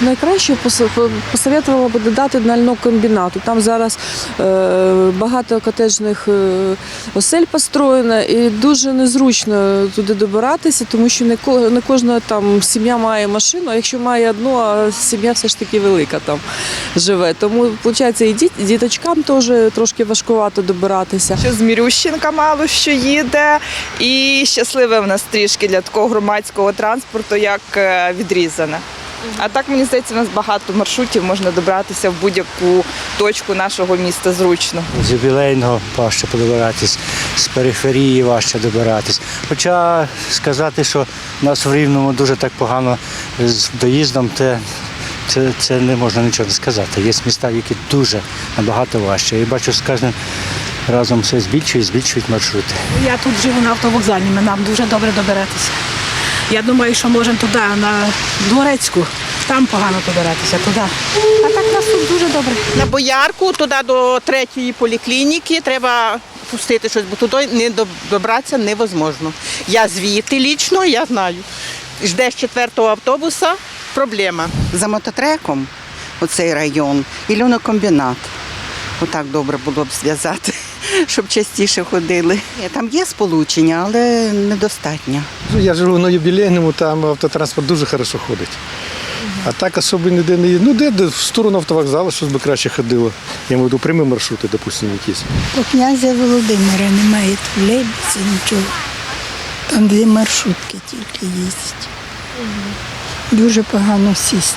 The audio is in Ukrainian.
найкраще пос- по- посоветувала би додати до комбінату. Там зараз е, багато котеджних е, осель построєно і дуже незручно туди добиратися, тому що не, ко- не кожна там сім'я має машину, а якщо має одну, а сім'я все ж таки велика там живе. Тому виходить, і діточкам теж трошки важкувато добиратися. Що з Мірющенка мало що їде, і щасливе в нас трішки для такого громадського транспорту, як е, відрізане. А так мені здається, у нас багато маршрутів можна добратися в будь-яку точку нашого міста зручно. З ювілейного важче добиратись, з периферії важче добиратись. Хоча сказати, що в нас в Рівному дуже так погано з доїздом, це, це, це не можна нічого сказати. Є міста, які дуже набагато важче. І бачу, з кожним разом все збільшують, збільшують маршрути. Я тут живу на автовокзалі, ми нам дуже добре добиратися. Я думаю, що можемо туди, на Дворецьку, там погано добиратися, туди. А так нас тут дуже добре. на боярку, туди до третьої поліклініки треба пустити щось, бо туди не добратися невозможно. Я звідти лічно, я знаю. Ждеш четвертого автобуса, проблема. за мототреком оцей район і льонокомбінат. Отак добре було б зв'язати, щоб частіше ходили. Там є сполучення, але недостатньо. Ну, Я живу на юбілейному, там автотранспорт дуже хорошо ходить. А так особо ніде не є. Ну, де, де в сторону автовокзалу щось би краще ходило. Я маю прямі маршрути, допустимо, якісь. По князя Володимира немає тролейбуса, нічого. Там дві маршрутки тільки їздять. Дуже погано сісти.